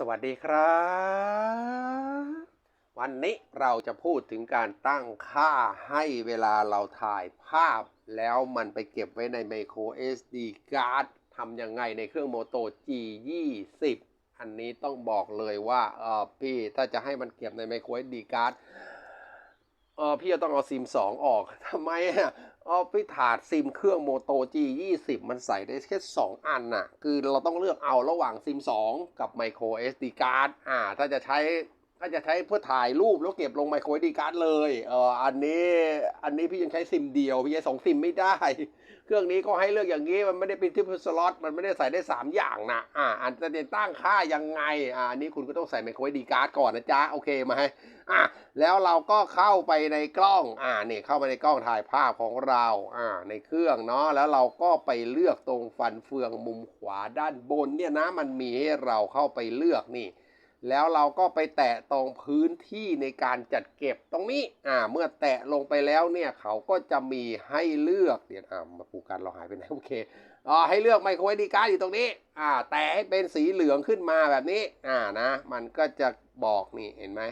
สวัสดีครับ วันนี้เราจะพูดถึงการตั้งค่าให้เวลาเราถ่ายภาพ แล้วมันไปเก็บไว้ใน micro SD card ทำยังไงในเครื่อง Moto G20 อันนี้ต้องบอกเลยว่าเออพี่ถ้าจะให้มันเก็บใน micro SD card เออพี่จะต้องเอาซิม 2 ออกทำไมอะ อ๋อพี่ถาดซิมเครื่อง Moto G20 มันใส่ได้แค่ 2 อันน่ะ คือเราต้องเลือกเอาระหว่างซิม 2 กับ Micro SD card อ่า ถ้าจะใช้ ถ้าจะใช้เพื่อถ่ายรูปแล้วเก็บลง Micro SD card เลยเอออันนี้อันนี้พี่ยังใช้ซิมเดียวพี่ใช้สองซิมไม่ได้ เครื่องนี้ก็ให้เลือกอย่างนี้มันไม่ได้เป็นที่สล็อตมันไม่ได้ใส่ได้ 3 อย่างนะอ่าอันจะตั้งค่ายังไงอ่าอันนี้คุณก็ต้องใส่ Micro SD card ก่อนนะจ๊ะโอเคไหมอะแล้วเราก็เข้าไปในกล้องอ่านี่เข้าไปในกล้องถ่ายภาพของเราอ่าในเครื่องเนาะแล้วเราก็ไปเลือกตรงฟันเฟืองมุมขวาด้านบนเนี่ยนะมันมีให้เราเข้าไปเลือกนี่ แล้วเราก็ไปแตะตรงพื้นที่ในการจัดเก็บตรงนี้ อ่า เมื่อแตะลงไปแล้วเนี่ยเขาก็จะมีให้เลือกเดี๋ยวอ่ามาปูกันเราหายไปไหนโอเคอ๋อให้เลือกไมโครเอดีการ์ดอยู่ตรงนี้ อ่า แต่ให้เป็นสีเหลืองขึ้นมาแบบนี้ อ่านะ มันก็จะบอกนี่เห็นไหม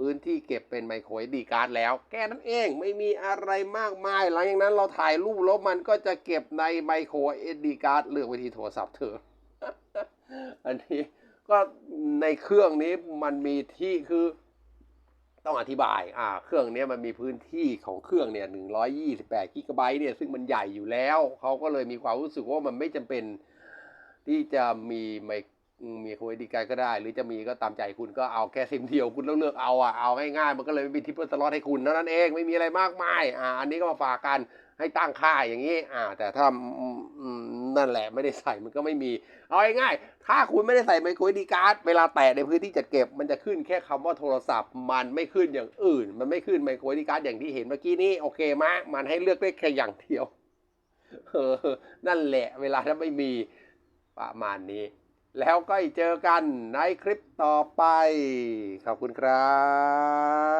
พื้นที่เก็บเป็นไมโครเอดีการ์ดแล้ว แค่นั้นเองไม่มีอะไรมากมาย หลังจากนั้นเราถ่ายรูปแล้วมันก็จะเก็บในไมโครเอดีการ์ดเลือกว้ที่โทรศัพท์เธออันนี้ ก็ในเครื่องนี้มันมีที่คือต้องอธิบาย อ่า เครื่องนี้มันมีพื้นที่ของเครื่องเนี่ย128กิกะไบต์เนี่ย ซึ่งมันใหญ่อยู่แล้ว เขาก็เลยมีความรู้สึกว่ามันไม่จำเป็นที่จะมีไมมีโคดีการก็ได้ หรือจะมีก็ตามใจคุณก็เอาแค่ซิมเดียวคุณต้องเลือกเอาอะ เอาง่ายๆ มันก็เลยไม่มีทิปเปิลสล็อตให้คุณเท่านั้นเอง ไม่มีอะไรมากมาย อ่า อันนี้ก็มาฝากกัน ให้ตั้งค่าอย่างนี้ อ่า แต่ถ้านั่นแหละไม่ได้ใส่มันก็ไม่มี เอาง่ายๆถ้าคุณไม่ได้ใส่ไมโครดีการ์ดเวลาแตะในพื้นที่จัดเก็บ มันจะขึ้นแค่คำว่าโทรศัพท์ มันไม่ขึ้นอย่างอื่น มันไม่ขึ้นไมโครดีการ์ดอย่างที่เห็นเมื่อกี้นี้โอเคมะมันให้เลือกได้แค่อย่างเดียวเออนั่นแหละ เวลาถ้าไม่มีประมาณนี้ แล้วก็เจอกันในคลิปต่อไป ขอบคุณครับ